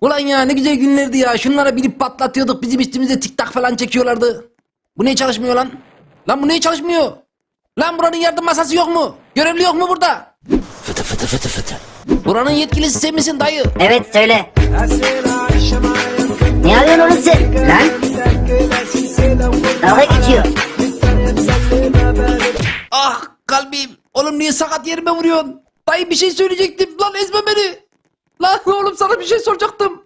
Ulan ya ne güzel günlerdi ya. Şunlara bilip patlatıyorduk. Bizim üstümüze tik tak falan çekiyorlardı. Bu niye çalışmıyor lan? Lan bu niye çalışmıyor? Lan buranın yardım masası yok mu? Görevli yok mu burada? Fıtı fıtı fıtı fıtı. Buranın yetkilisi sen misin dayı? Evet söyle. Ne arıyorsun oğlum sen? Lan? Dalga geçiyor. Ah kalbim. Oğlum niye sakat yerime vuruyorsun? Dayı bir şey söyleyecektim. Lan ezme beni. Lan oğlum sana bir şey soracaktım.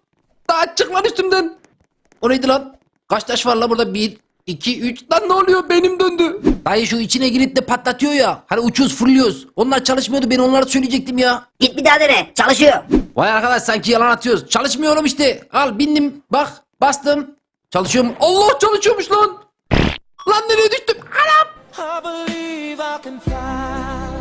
Daha çık lan üstümden. O neydi lan? Kaç taş var lan burada? Bir, iki, üç. Lan ne oluyor? Benim döndü. Dayı şu içine girip de patlatıyor ya. Hani uçuyoruz fırlıyoruz. Onlar çalışmıyordu. Ben onları söyleyecektim ya. Git bir daha dene. Çalışıyor. Vay arkadaş sanki yalan atıyoruz. Çalışmıyor oğlum işte. Al bindim. Bak bastım. Çalışıyor mu? Allah çalışıyormuş lan. Lan nereye düştüm? Anam. I believe I can fly.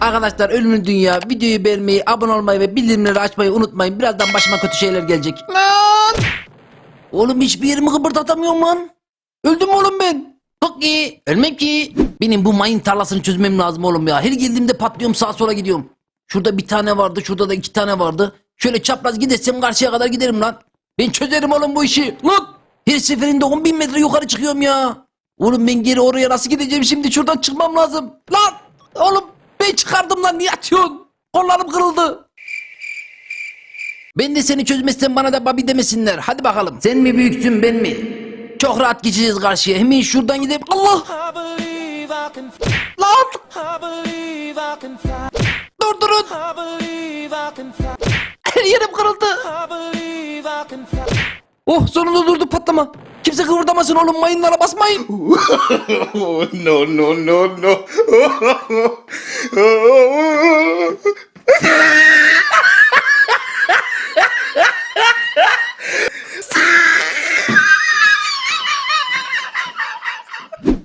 Arkadaşlar ölümlü dünya videoyu beğenmeyi, abone olmayı ve bildirimleri açmayı unutmayın. Birazdan başıma kötü şeyler gelecek. Lan! Oğlum hiçbir yerimi kıpırdatamıyorum lan. Öldüm oğlum ben. Çok iyi. Ölmem ki. Benim bu mayın tarlasını çözmem lazım oğlum ya. Her geldiğimde patlıyorum sağa sola gidiyorum. Şurada bir tane vardı, şurada da iki tane vardı. Şöyle çapraz gidersem karşıya kadar giderim lan. Ben çözerim oğlum bu işi. Lan! Her seferinde 10 bin metre yukarı çıkıyorum ya. Oğlum ben geri oraya nasıl gideceğim şimdi? Şuradan çıkmam lazım. Lan! Oğlum ben çıkardım lan niye atıyorsun? Kollarım kırıldı. Ben de seni çözmezsem bana da babi demesinler. Hadi bakalım. Sen mi büyüksün ben mi? Çok rahat geçeceğiz karşıya. Hemen şuradan gidelim. Allah! Lan! Durdurun! Her yerim kırıldı. Oh sonunda durdu patlama. Kimse kıvırdamasın oğlum mayınlara basmayın. No, no, no, no.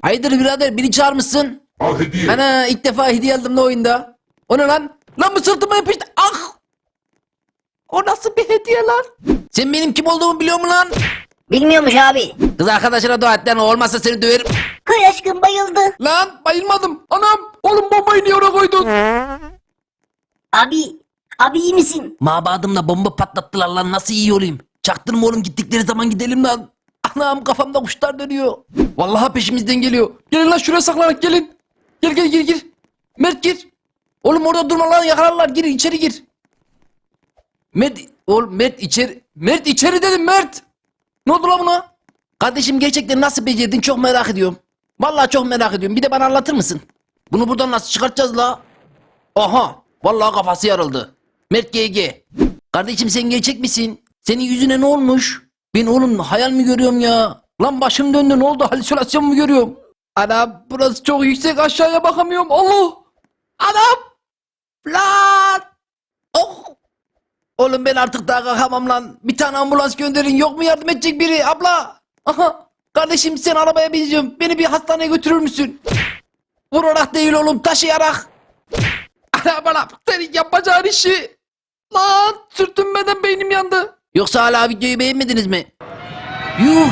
Hayırdır birader beni çağırmışsın. Al hediye. Ana ilk defa hediye aldım da oyunda. O ne lan? Lan bu sırtıma yapıştı. Ah! O nasıl bir hediye lan? Sen benim kim olduğumu biliyor musun lan? Bilmiyormuş abi. Kız arkadaşına dua et lan olmazsa seni döverim. Kız aşkım bayıldı. Lan bayılmadım. Anam oğlum bombayı niye oraya koydun? Abi. Abi iyi misin? Mabadımla bomba patlattılar lan nasıl iyi olayım? Çaktırma oğlum gittikleri zaman gidelim lan. Anam kafamda kuşlar dönüyor. Vallahi peşimizden geliyor. Gelin lan şuraya saklanın gelin. Gel gel gir gir. Mert gir. Oğlum orada durma lan yakalarlar gir içeri gir. Mert oğlum Mert içeri. Mert içeri dedim Mert. Ne oldu lan buna? Kardeşim gerçekten nasıl becerdin çok merak ediyorum. Vallahi çok merak ediyorum. Bir de bana anlatır mısın? Bunu buradan nasıl çıkartacağız la? Aha! Vallahi kafası yarıldı. Mert GG. Kardeşim sen gerçek misin? Senin yüzüne ne olmuş? Ben oğlum hayal mi görüyorum ya? Lan başım döndü ne oldu? Halüsinasyon mu görüyorum? Ana burası çok yüksek aşağıya bakamıyorum. Allah! Anam! Lan! Oh! Oğlum ben artık daha kalkamam lan. Bir tane ambulans gönderin. Yok mu yardım edecek biri? Abla! Aha! Kardeşim sen arabaya bineceğim. Beni bir hastaneye götürür müsün? Vurarak değil oğlum taşıyarak. Ana bana senin yapacağın işi. Lan sürtünmeden beynim yandı. Yoksa hala videoyu beğenmediniz mi? Yuh.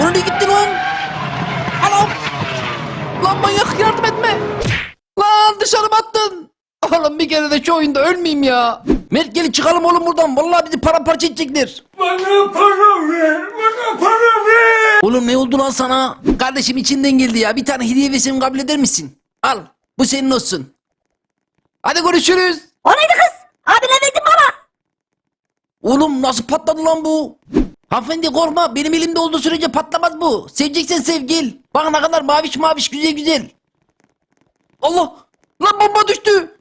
O nereye gitti lan? Anam. Lan manyak yardım etme. Lan dışarı attın? Oğlum bir kere de şu oyunda ölmeyeyim ya. Mert gelin çıkalım oğlum buradan. Vallahi bizi paramparça edecekler. Bana para ver, bana para ver. Oğlum ne oldu lan sana? Kardeşim içinden geldi ya. Bir tane hediye versem kabul eder misin? Al. Bu senin olsun. Hadi görüşürüz. O neydi kız? Abi ne verdin bana? Oğlum nasıl patladı lan bu? Hanımefendi korkma benim elimde olduğu sürece patlamaz bu. Seveceksen sev gel. Bak ne kadar maviş maviş güzel güzel. Allah! Lan bomba düştü.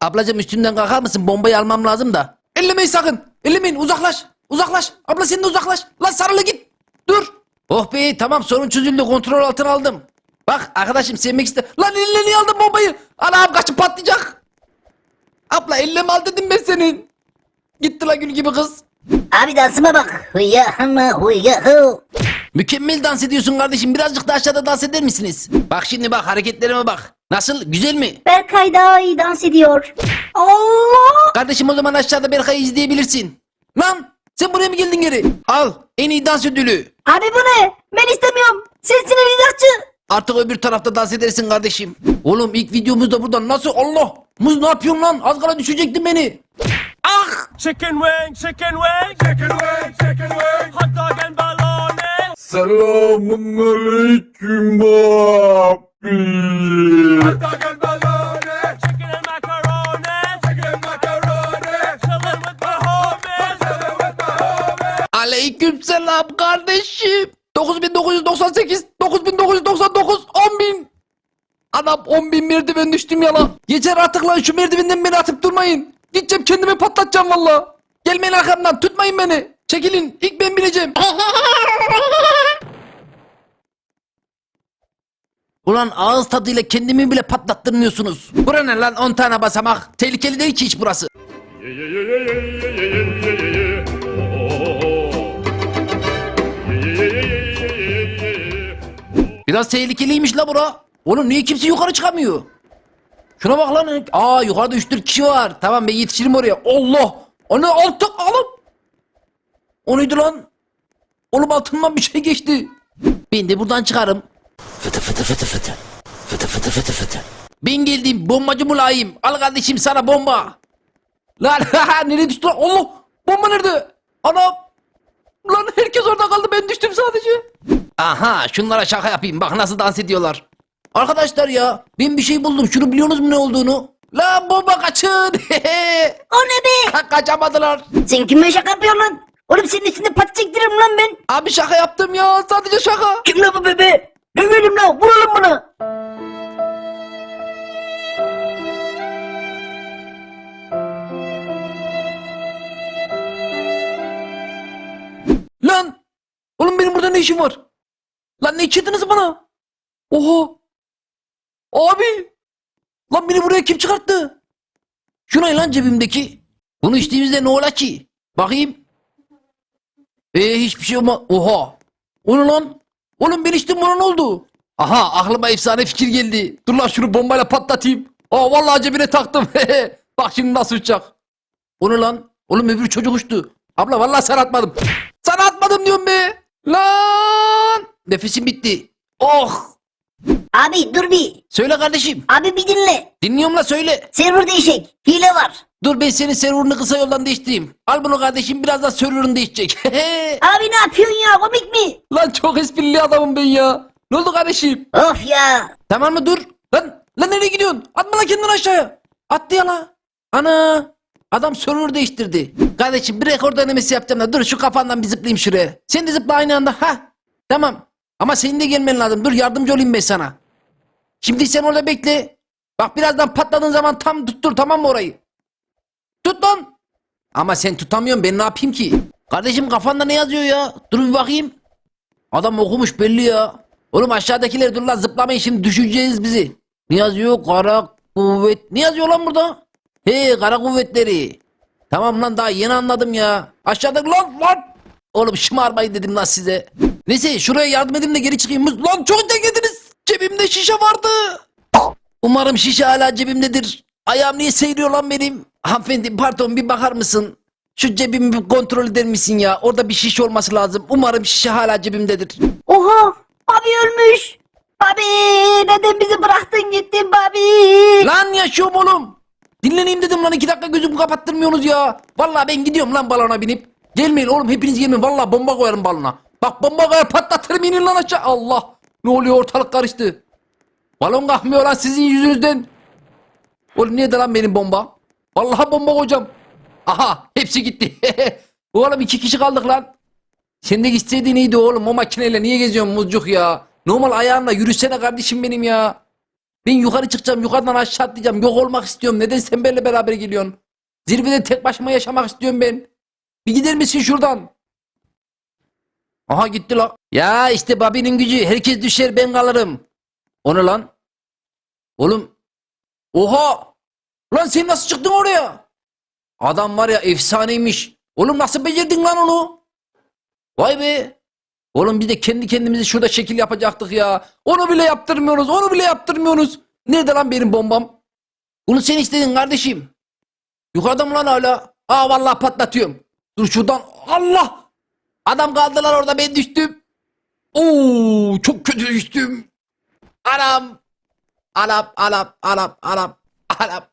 Çekilin. Ablacığım üstünden kalkar mısın? Bombayı almam lazım da. Ellemeyin sakın. Ellemeyin uzaklaş. Uzaklaş. Abla sen de uzaklaş. Lan sarılı git. Dur. Oh be tamam sorun çözüldü kontrol altına aldım. Bak arkadaşım sevmek iste. Lan eline niye aldın bombayı? Anam kaçıp patlayacak. Abla elleme al dedim ben senin. Gitti la gül gibi kız. Abi dansıma bak. Hıya hıma hıya hı. Mükemmel dans ediyorsun kardeşim. Birazcık da aşağıda dans eder misiniz? Bak şimdi bak hareketlerime bak. Nasıl? Güzel mi? Berkay daha iyi dans ediyor. Allah! Kardeşim o zaman aşağıda Berkay'ı izleyebilirsin. Lan sen buraya mı geldin geri? Al en iyi dans ödülü. Abi bu ne? Ben istemiyorum. Sensin lidatçı. Artık öbür tarafta dans edersin kardeşim. Oğlum ilk videomuzda buradan nasıl Allah? Muz ne yapıyorsun lan? Az kala düşecektin beni. Ah! Chicken wing, chicken wing, Chicken wing, chicken wing. hot dog and bologna. Selamun aleyküm abi. Aleyküm selam kardeşim. 9998, 9999, 10000. Anam 10.000 merdiven düştüm yana. Yeter artık lan şu merdivenden beni atıp durmayın. Gideceğim kendimi patlatacağım valla. Gelmeyin arkamdan tutmayın beni. Çekilin ilk ben bineceğim. Ulan ağız tadıyla kendimi bile patlattırmıyorsunuz. Bura ne lan 10 tane basamak. Tehlikeli değil ki hiç burası. Biraz tehlikeliymiş la bura. Oğlum niye kimse yukarı çıkamıyor? Şuna bak lan. Aa yukarıda 3-4 kişi var. Tamam ben yetişirim oraya. Allah. O ne altı alım. O neydi lan? Oğlum altından bir şey geçti. Ben de buradan çıkarım. Fıtı fıtı fıtı fıtı. Fıtı fıtı fıtı fıtı. Ben geldim bombacı mulayim. Al kardeşim sana bomba. Lan nereye düştü lan? Allah. Bomba nerede? Anam. Lan herkes orada kaldı ben düştüm sadece. Aha şunlara şaka yapayım bak nasıl dans ediyorlar. Arkadaşlar ya ben bir şey buldum şunu biliyorsunuz mu ne olduğunu? Lan bomba kaçın. O ne be? Ha, Kaçamadılar. Sen kime şaka yapıyorsun lan? Oğlum senin üstünde pat çektiririm lan ben. Abi şaka yaptım ya sadece şaka. Kim lan bu bebe? Dövelim lan vuralım bunu. Lan oğlum benim burada ne işim var? Lan ne içirdiniz bana? Oha. Abi. Lan beni buraya kim çıkarttı? Şu ne lan cebimdeki? Bunu içtiğimizde ne ola ki? Bakayım. Ee hiçbir şey olma. Oha. O ne lan? Oğlum ben içtim bana ne oldu? Aha aklıma efsane fikir geldi. Dur lan şunu bombayla patlatayım. Aa vallahi cebine taktım. Bak şimdi nasıl uçacak. O ne lan? Oğlum öbür çocuk uçtu. Abla vallahi sana atmadım. Sana atmadım diyorum be. Lan. Nefesim bitti. Oh. Abi dur bir. Söyle kardeşim. Abi bir dinle. Dinliyorum la söyle. Server değişik. Hile var. Dur ben senin serverını kısa yoldan değiştireyim. Al bunu kardeşim birazdan serverın değişecek. Abi ne yapıyorsun ya komik mi? lan çok esprili adamım ben ya. Ne oldu kardeşim? Of ya. Tamam mı dur. Lan, lan nereye gidiyorsun? Atma lan kendini aşağıya. Attı ya la. Ana. Adam server değiştirdi. Kardeşim bir rekor denemesi yapacağım da dur şu kafandan bir zıplayayım şuraya. Sen de zıpla aynı anda. Ha. Tamam. Ama senin de gelmen lazım. Dur yardımcı olayım ben sana. Şimdi sen orada bekle. Bak birazdan patladığın zaman tam tuttur tamam mı orayı? Tut lan. Ama sen tutamıyorsun ben ne yapayım ki? Kardeşim kafanda ne yazıyor ya? Dur bir bakayım. Adam okumuş belli ya. Oğlum aşağıdakiler dur lan zıplamayın şimdi düşeceğiz bizi. Ne yazıyor? Kara kuvvet. Ne yazıyor lan burada? He kara kuvvetleri. Tamam lan daha yeni anladım ya. Aşağıda lan lan. Oğlum şımarmayın dedim lan size. Neyse şuraya yardım edeyim de geri çıkayım. Lan çok dengediniz. Cebimde şişe vardı. Umarım şişe hala cebimdedir. Ayağım niye seyiriyor lan benim? Hanımefendi pardon bir bakar mısın? Şu cebimi bir kontrol eder misin ya? Orada bir şişe olması lazım. Umarım şişe hala cebimdedir. Oha. Abi ölmüş. Abi neden bizi bıraktın gittin babi? Lan yaşıyorum oğlum. Dinleneyim dedim lan iki dakika gözümü kapattırmıyorsunuz ya. Vallahi ben gidiyorum lan balona binip. Gelmeyin oğlum hepiniz gelmeyin. Vallahi bomba koyarım balona. Bak bomba koyar patlatırım inin lan aşağı. Allah. Ne oluyor ortalık karıştı. Balon kalkmıyor lan sizin yüzünüzden. Oğlum niye lan benim bomba? Vallahi bomba koyacağım. Aha hepsi gitti. oğlum iki kişi kaldık lan. Sen de gitseydin iyiydi oğlum o makineyle niye geziyorsun muzcuk ya? Normal ayağınla yürüsene kardeşim benim ya. Ben yukarı çıkacağım yukarıdan aşağı atlayacağım yok olmak istiyorum. Neden sen benimle beraber geliyorsun? Zirvede tek başıma yaşamak istiyorum ben. Bir gider misin şuradan? Aha gitti la. Ya işte Babi'nin gücü. Herkes düşer ben kalırım. O ne lan? Oğlum. Oha. Lan sen nasıl çıktın oraya? Adam var ya efsaneymiş. Oğlum nasıl becerdin lan onu? Vay be. Oğlum biz de kendi kendimize şurada şekil yapacaktık ya. Onu bile yaptırmıyoruz. Onu bile yaptırmıyoruz. Nerede lan benim bombam? Bunu sen istedin kardeşim. Yukarıda mı lan hala? Aa vallahi patlatıyorum. Dur şuradan. Allah! Adam kaldılar orada ben düştüm. Oo çok kötü düştüm. Anam. Anam anam anam anam anam.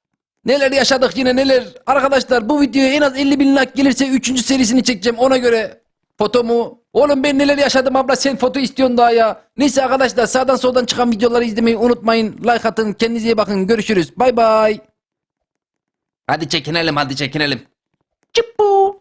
Neler yaşadık yine neler. Arkadaşlar bu videoya en az 50 bin like gelirse 3. serisini çekeceğim ona göre. Fotomu. Oğlum ben neler yaşadım abla sen foto istiyorsun daha ya. Neyse arkadaşlar sağdan soldan çıkan videoları izlemeyi unutmayın. Like atın kendinize iyi bakın görüşürüz. Bay bay. Hadi çekinelim hadi çekinelim. Çıppu.